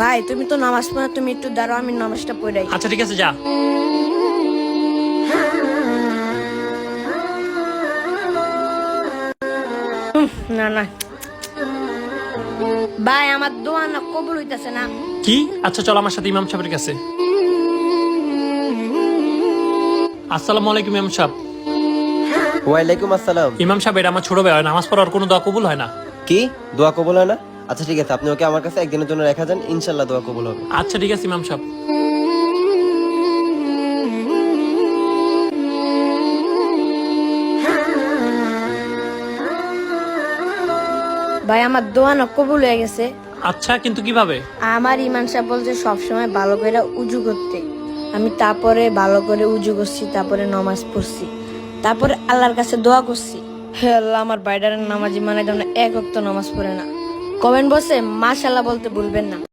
ভাই তুমি তো নামাজ পড়ো তুমি একটু দাঁড়াও আমি নামাজটা পড়াই আচ্ছা ঠিক আছে যা। না না। ভাই আমার দোয়া না কবুল হইতাছে না। কি? আচ্ছা চল আমার সাথে ইমাম সাহেবের কাছে। আসসালামু আলাইকুম ইমাম সাহেব। ওয়ালাইকুম আসসালাম। ইমাম সাহেব এটা আমার ছোট ভাই হয় নামাজ পড়ার কোনো দোয়া কবুল হয় না। কি? দোয়া কবুল হয় না? আচ্ছা ঠিক আছে আপনি ওকে আমার কাছে একদিনের জন্য রেখা যান ইনশাল্লাহ দোয়া কবুল হবে। আচ্ছা ঠিক আছে ইমাম সাহেব। ভাই আমার দোয়া না কবুল হয়ে গেছে। আচ্ছা কিন্তু কীভাবে? আমার ইমান সাহেব বলছে সবসময় ভালো করে উজু করতে। আমি তারপরে ভালো করে উজু করছি তারপরে নামাজ পড়ছি। তারপরে আল্লাহর কাছে দোয়া করছি। হে আল্লাহ আমার বাইডারের নামাজি মানে যেন এক অক্ত নামাজ পড়ে না। কমেন্ট বক্সে মাশাল্লাহ বলতে ভুলবেন না।